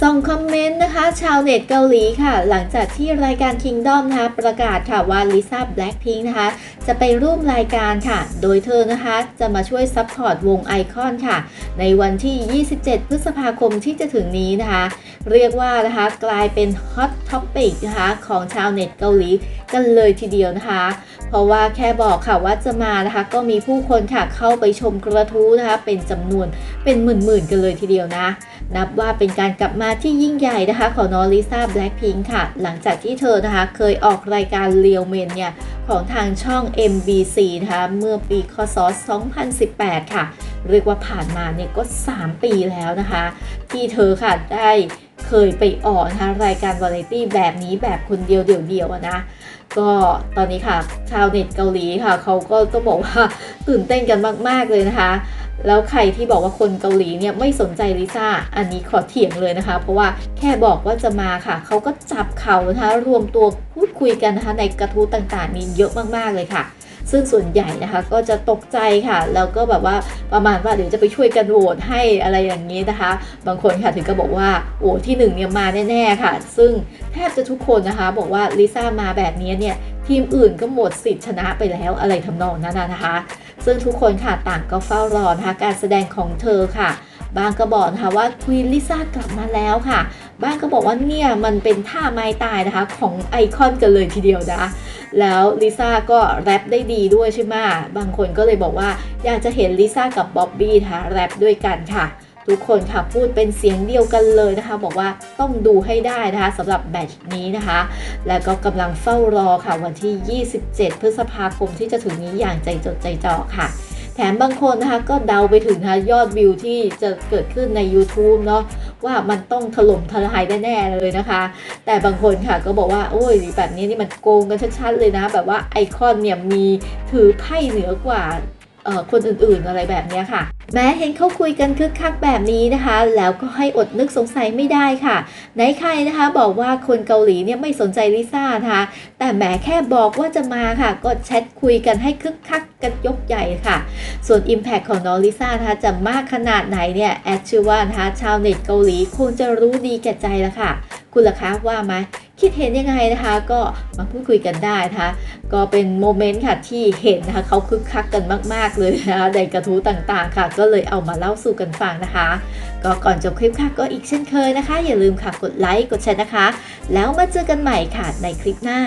ส่งคอมเมนต์นะคะ ชาวเน็ตเกาหลีค่ะ หลังจากที่รายการ Kingdom นะคะ ประกาศค่ะว่าลิซ่าแบล็ k พิงนะคะ จะไปร่วมรายการค่ะ โดยเธอนะคะ จะมาช่วยซัพพอร์ตวงไอคอนค่ะ ในวันที่ 27 พฤษภาคมที่จะถึงนี้นะคะ เรียกว่านะคะกลายเป็นฮอตท็อปปิกนะคะของชาวเน็ตเกาหลีกันเลยทีเดียวนะคะ เพราะว่าแค่บอกค่ะว่าจะมานะคะ ก็มีผู้คนค่ะเข้าไปชมกระทู้นะคะ เป็นจำนวนเป็นหมื่นๆกันเลยทีเดียวนะ นับว่าเป็นการกลับมามาที่ยิ่งใหญ่นะคะของน้องลิซ่าแบล็ k พิงค่ะ หลังจากที่เธอนะคะเคยออกรายการเลียวเมนเนี่ยของทางช่อง MBC นะคะเมื่อปีคศ 2018 ค่ะ เรียกว่าผ่านมาเนี่ยก็ 3 ปีแล้วนะคะ ที่เธอค่ะได้เคยไปออกนะคะรายการวาไรตี้แบบนี้แบบคนเดียวเดี่ยวๆนะก็ตอนนี้ค่ะ ชาวเน็ตเกาหลีค่ะ เขาก็ต้องบอกว่าตื่นเต้นกันมาก ๆ เลยนะคะ แล้วใครที่บอกว่าคนเกาหลีเนี่ยไม่สนใจลิซ่า อันนี้ขอเถียงเลยนะคะ เพราะว่าแค่บอกว่าจะมาค่ะ เขาก็จับเขานะคะ รวมตัวพูดคุยกันนะคะในกระทู้ต่างๆนี่เยอะมากๆเลยค่ะซึ่งส่วนใหญ่นะคะก็จะตกใจค่ะ แล้วก็แบบว่าประมาณว่าเดี๋ยวจะไปช่วยกันโหวตให้อะไรอย่างนี้นะคะ บางคนค่ะถึงก็บอกว่าโอ้ที่หนึ่งเนี่ยมาแน่ๆค่ะ ซึ่งแทบจะทุกคนนะคะบอกว่าลิซ่ามาแบบนี้เนี่ยทีมอื่นก็หมดสิทธิ์ชนะไปแล้วอะไรทำนองนั้นนะคะ ซึ่งทุกคนค่ะต่างก็เฝ้ารอนะคะการแสดงของเธอค่ะบางก็บอกนะคะว่าควีนลิซ่ากลับมาแล้วค่ะบ้างก็บอกว่าเนี่ยมันเป็นท่าไม้ตายนะคะของไอคอนกันเลยทีเดียวนะแล้วลิซ่าก็แรปได้ดีด้วยใช่ไหมบางคนก็เลยบอกว่าอยากจะเห็นลิซ่ากับบ๊อบบี้นะคะแรปด้วยกันค่ะ ทุกคนค่ะพูดเป็นเสียงเดียวกันเลยนะคะ บอกว่าต้องดูให้ได้นะคะสำหรับแมตช์นี้นะคะ แล้วก็กำลังเฝ้ารอค่ะวันที่ 27 พฤษภาคมที่จะถึงนี้อย่างใจจดใจจ่อค่ะ แถมบางคนนะคะก็เดาไปถึงนะคะยอดวิวที่จะเกิดขึ้นใน YouTube เนาะว่ามันต้องถล่มทลายแน่ๆเลยนะคะ แต่บางคนค่ะก็บอกว่าโอ้ยแบบนี้นี่มันโกงกันชัดๆเลยนะ แบบว่าไอคอนเนี่ยมีถือไพ่เหนือกว่าคนอื่นๆอะไรแบบนี้ค่ะ แม้เห็นเขาคุยกันคึกคักแบบนี้นะคะ แล้วก็ให้อดนึกสงสัยไม่ได้ค่ะไหนใครนะคะบอกว่าคนเกาหลีเนี่ยไม่สนใจลิซ่านะคะแต่แหมแค่บอกว่าจะมาค่ะ ก็แชทคุยกันให้คึกคักกันยกใหญ่ค่ะ ส่วน Impact ของน้องลิซ่านะคะจะมากขนาดไหนเนี่ยแอดเชื่อว่านะคะชาวเน็ตเกาหลีคงจะรู้ดีแก่ใจแล้วค่ะ คุณล่ะคะว่าไหม คิดเห็นยังไงนะคะ ก็มาพูดคุยกันได้นะคะ ก็เป็นโมเมนต์ค่ะที่เห็นนะคะเขาคึกคักกันมาก ๆ เลยนะคะในกระทู้ต่างๆค่ะ ก็เลยเอามาเล่าสู่กันฟังนะคะ ก็ก่อนจบคลิปค่ะก็อีกเช่นเคยนะคะ อย่าลืมค่ะกดไลค์กดแชร์นะคะ แล้วมาเจอกันใหม่ค่ะในคลิปหน้า